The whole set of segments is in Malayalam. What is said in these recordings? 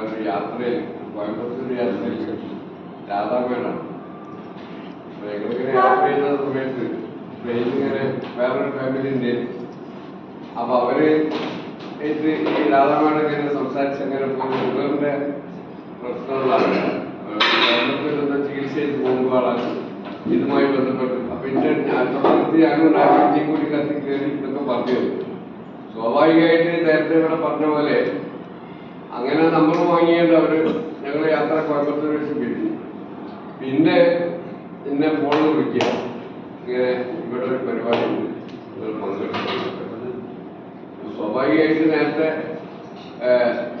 ഒരു യാത്രയിൽ കോയമ്പത്തൂർ യാത്രയിൽ രാധാമേണം ഞങ്ങളിങ്ങനെ യാത്ര ചെയ്യുന്ന സമയത്ത് ട്രെയിനിൽ ഇങ്ങനെ വേറൊരു ഫാമിലി ഉണ്ട് അപ്പൊ അവർ ഇത് ഈ രാധാമേണം ഇങ്ങനെ സംസാരിച്ച് അങ്ങനെ പോയി. ഷുഗറിന്റെ പ്രശ്നമുള്ളതാണ് കോയമ്പത്തൂരിൽ ചികിത്സയിൽ പോകുമ്പോഴാണ് ഇതുമായി ബന്ധപ്പെട്ട്. അപ്പൊ ഞാനും രാജ്യം കൂടി കത്തി കയറി ഇതൊക്കെ പറഞ്ഞു സ്വാഭാവികമായിട്ട് നേരത്തെ ഇവിടെ പറഞ്ഞ പോലെ അങ്ങനെ നമ്മൾ വാങ്ങിയത് അവർ ഞങ്ങൾ യാത്ര കോയമ്പത്തൂർ വെച്ച് പിരിഞ്ഞു. പിന്നെ എന്നെ ഫോണിൽ വിളിക്കുക. ഇങ്ങനെ ഇവിടെ ഒരു പരിപാടി ഉണ്ട് നിങ്ങൾ സ്വാഭാവികമായിട്ട് നേരത്തെ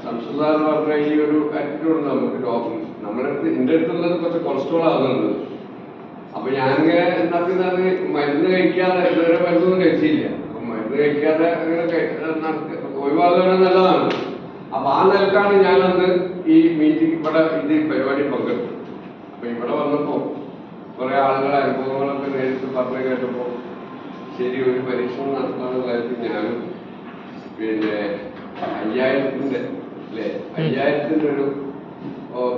സംസ്കൃതം പറഞ്ഞ ഈ ഒരു ആറ്റിറ്റ്യൂഡ് നമുക്ക് ഡോക്ടർ നമ്മുടെ അടുത്ത് എന്റെ അടുത്തുള്ളത് കുറച്ച് കൊളസ്ട്രോൾ ആകുന്നുണ്ട് അപ്പൊ ഞാനിങ്ങനെ എന്താക്കുന്ന മരുന്ന് കഴിക്കാതെ ഇതുവരെ മരുന്നൊന്നും കഴിച്ചില്ല. അപ്പൊ മരുന്ന് കഴിക്കാതെ അങ്ങനെ ഒഴിവാകുന്നത് നല്ലതാണ്. അപ്പൊ ആ നിലക്കാണ് ഞാനന്ന് ഈ മീറ്റിംഗ് ഇവിടെ ഇത് പരിപാടി പങ്കെടുത്തത്. അപ്പൊ ഇവിടെ വന്നപ്പോ കുറെ ആളുകളെ അനുഭവങ്ങളൊക്കെ നേരിട്ട് പറഞ്ഞു കേട്ടപ്പോ ശരി ഒരു പരീക്ഷണം നടത്താനുള്ള കാര്യത്തിൽ ഞാനും പിന്നെ അയ്യായിരത്തിന്റെ അല്ലെ? അയ്യായിരത്തിന്റെ ഒരു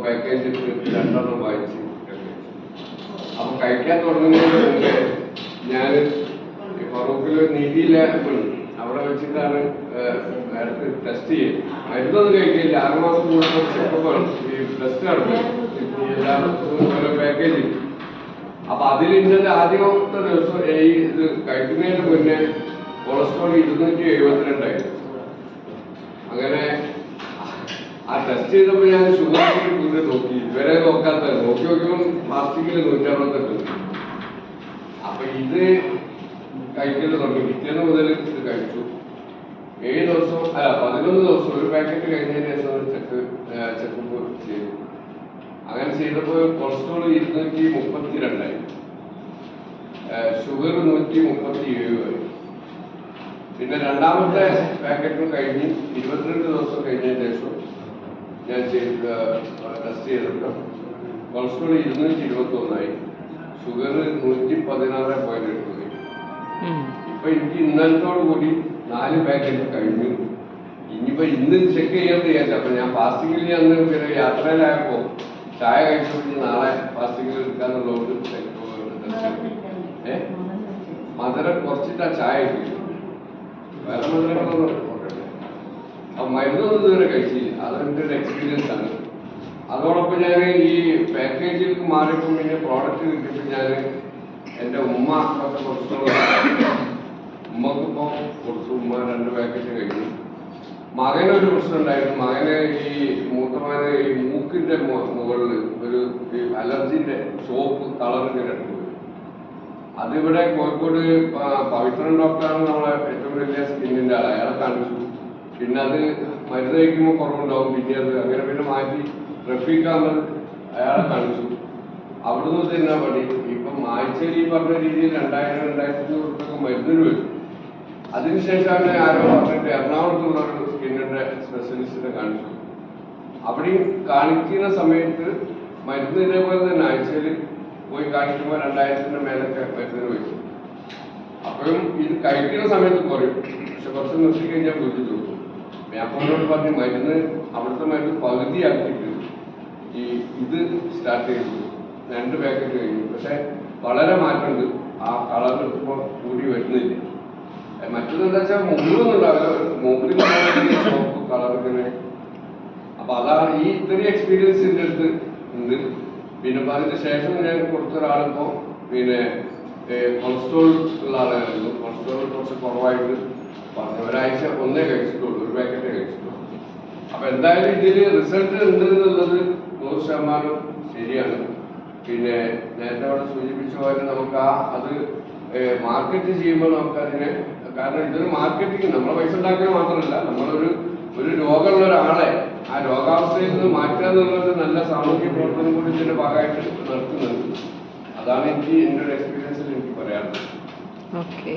പാക്കേജ് രണ്ടെണ്ണം വായിച്ച് അപ്പൊ കഴിക്കാൻ തുടങ്ങുന്നതിന് മുമ്പേ ഞാൻ ഫറൂഖിൽ നീതിയില്ലായ്മ അവിടെ വെച്ചിട്ടാണ് ടെസ്റ്റ് ചെയ്യും. മരുന്നൊന്നും കഴിക്കില്ല. ആറ് മാസം കൂടുമ്പോൾ ചെക്കപ്പാണ് ഈ ടെസ്റ്റ് എല്ലാ ഓരോ പാക്കേജ് അപ്പൊ അതിൽ ആദ്യത്തെ ദിവസം ഈ ഇത് കഴിക്കുന്നതിന് മുന്നേ കൊളസ്ട്രോൾ ഇരുന്നൂറ്റി എഴുപത്തിരണ്ടായിരുന്നു. അങ്ങനെ ആ ടെസ്റ്റ് ചെയ്തപ്പോൾ ഞാൻ ഷുഗർ കൂടെ നോക്കി. ഇവരെ നോക്കാത്ത നോക്കി നോക്കിയപ്പോൾ പ്ലാസ്റ്റിക്കിൽ നൂറ്ററുപത്തെട്ട്. അപ്പൊ ഇത് കഴിക്കൽ തുടങ്ങി. പിറ്റേന്ന് മുതൽ ഇത് കഴിച്ചു. ഏഴ് ദിവസവും അല്ല പതിനൊന്ന് ദിവസം ഒരു പാക്കറ്റ് കഴിഞ്ഞതിന് ശേഷം ചെക്ക് ചെക്കപ്പ് ചെയ്തു. അങ്ങനെ ചെയ്തപ്പോൾ കൊളസ്ട്രോൾ ഇരുന്നൂറ്റി മുപ്പത്തി രണ്ടായി ഷുഗർ നൂറ്റി മുപ്പത്തി ഏഴ് പിന്നെ രണ്ടാമത്തെ പാക്കറ്റും കഴിഞ്ഞ് ഇരുപത്തിരണ്ട് ദിവസം കഴിഞ്ഞതിന് ശേഷം ഞാൻ ചെയ്ത് ടെസ്റ്റ് ചെയ്തപ്പോൾ കൊളസ്ട്രോൾ ഇരുന്നൂറ്റി ഇരുപത്തി ഒന്നായി ഷുഗർ നൂറ്റി പതിനാറ് പോയിന്റ് എട്ട് ഇപ്പൊ എനിക്ക് ഇന്നലത്തോടു കൂടി നാല് പാക്കറ്റ് കഴിഞ്ഞു. ഇനിയിപ്പോ ഇന്ന് ചെക്ക് ചെയ്യാൻ വിചാരിച്ചു. അപ്പൊ ഞാൻ ഫാസ്റ്റിംഗിൽ അന്ന് പിന്നെ യാത്രയിലായപ്പോ ചായ കഴിച്ചു. നാളെ ഫാസ്റ്റിംഗിൽ എടുക്കാന്നുള്ളതുകൊണ്ട് ഏ? മധുരം കുറച്ചിട്ടാ ചായ കുടിക്കും വേറെ മധുരങ്ങളൊന്നും അപ്പൊ മരുന്നൊന്നും ഇതുവരെ കഴിച്ചില്ല. അതെന്റെ ഒരു എക്സ്പീരിയൻസ് ആണ്. അതോടൊപ്പം ഞാൻ ഈ പാക്കേജിലേക്ക് മാറിയപ്പോൾ പിന്നെ പ്രോഡക്റ്റ് കിട്ടിയപ്പോൾ ഞാൻ എന്റെ ഉമ്മ കുറച്ച് കുറച്ചുള്ള ഉമ്മക്കിപ്പോൾ കുറച്ച് ഉമ്മ രണ്ട് പാക്കറ്റ് കഴിഞ്ഞു. മകനൊരു പ്രശ്നം ഉണ്ടായിരുന്നു. മകനെ ഈ മൂത്തമകന് ഈ മൂക്കിന്റെ മുകളിൽ ഒരു അലർജിന്റെ സോപ്പ് കളർ ഇങ്ങനെ അതിവിടെ കോഴിക്കോട് പവിത്രൻ ഡോക്ടറാണ് നമ്മളെ ഏറ്റവും വലിയ സ്കിന്നിന്റെ ആൾ അയാളെ കാണിച്ചു. പിന്നെ അത് മരുന്ന് കഴിക്കുമ്പോൾ കുറവുണ്ടാവും. പിന്നെ അത് അങ്ങനെ പിന്നെ മാറ്റി റഫീഖ് അഹമ്മദ് അയാളെ കാണിച്ചു. അവിടുന്ന് തന്നെ പണി ഇപ്പം ആഴ്ചയിൽ പറഞ്ഞ രീതിയിൽ രണ്ടായിരം രണ്ടായിരത്തി അഞ്ഞൂറ് മരുന്നിന് വരും. അതിനുശേഷമാണ് ആരോ പറഞ്ഞിട്ട് എറണാകുളത്തുള്ള ഒരു സ്കിന്നിന്റെ സ്പെഷ്യലിസ്റ്റിനെ കാണിച്ചു അവിടെയും കാണിക്കുന്ന സമയത്ത് മരുന്ന് ഇതേപോലെ തന്നെ ആഴ്ചയിൽ പോയി കാണിക്കുമ്പോൾ രണ്ടായിരത്തിന്റെ മേലൊക്കെ മരുന്നിന് വയ്ക്കും അപ്പോഴും ഇത് കഴിക്കുന്ന സമയത്ത് കുറയും. പക്ഷെ കുറച്ച് നിർത്തി കഴിഞ്ഞാൽ വീട്ടിൽ തോന്നും ഞാൻ പറഞ്ഞ് മരുന്ന് അവിടുത്തെ മരുന്ന് പകുതിയാക്കിയിട്ട് ഈ ഇത് സ്റ്റാർട്ട് ചെയ്തു. രണ്ട് പാക്കറ്റ് കഴിഞ്ഞു. പക്ഷെ വളരെ മാറ്റമുണ്ട്. ആ കളർ ഇപ്പോൾ കൂടി വരുന്നില്ല. മറ്റൊന്നെന്താ വെച്ചാൽ മുകളിലൊന്നും ഉണ്ടാവില്ല മുകളിൽ ചോപ്പ് കളർ ഇങ്ങനെ അപ്പൊ അതാണ് ഈ ഇത്രയും എക്സ്പീരിയൻസ് എന്റെ അടുത്ത് ഉണ്ട് പിന്നെ അതിന് ശേഷം ഞാൻ കൊടുത്ത ഒരാളിപ്പോ പിന്നെ കൊളസ്ട്രോൾ ഉള്ള ആളായിരുന്നു. കൊളസ്ട്രോൾ കുറച്ച് കുറവായിട്ട് പറഞ്ഞു. ഒരാഴ്ച ഒന്നേ കഴിച്ചിട്ടുള്ളൂ. ഒരു പാക്കറ്റേ കഴിച്ചിട്ടുള്ളൂ. അപ്പൊ എന്തായാലും ഇതിൽ റിസൾട്ട് ഉണ്ട് എന്നുള്ളത് നൂറ് ശതമാനം ശരിയാണ്. പിന്നെ നേരത്തെ അവിടെ സൂചിപ്പിച്ച പോലെ നമുക്ക് ആ അത് മാർക്കറ്റ് ചെയ്യുമ്പോൾ നമുക്ക് അതിനെ കാരണം ഇതൊരു മാർക്കറ്റിംഗ് നമ്മളെ പൈസ ഉണ്ടാക്കുക മാത്രമല്ല നമ്മളൊരു ഒരു രോഗമുള്ള ഒരാളെ ആ രോഗാവസ്ഥയിൽ നിന്ന് മാറ്റുക എന്നുള്ളത് നല്ല സാമൂഹ്യ പ്രവർത്തനം കൂടി ഇതിന്റെ ഭാഗമായിട്ട് നടത്തുന്നുണ്ട് അതാണ് എനിക്ക് എന്റെ ഒരു എക്സ്പീരിയൻസിൽ എനിക്ക് പറയാനുള്ളത്. ഓക്കെ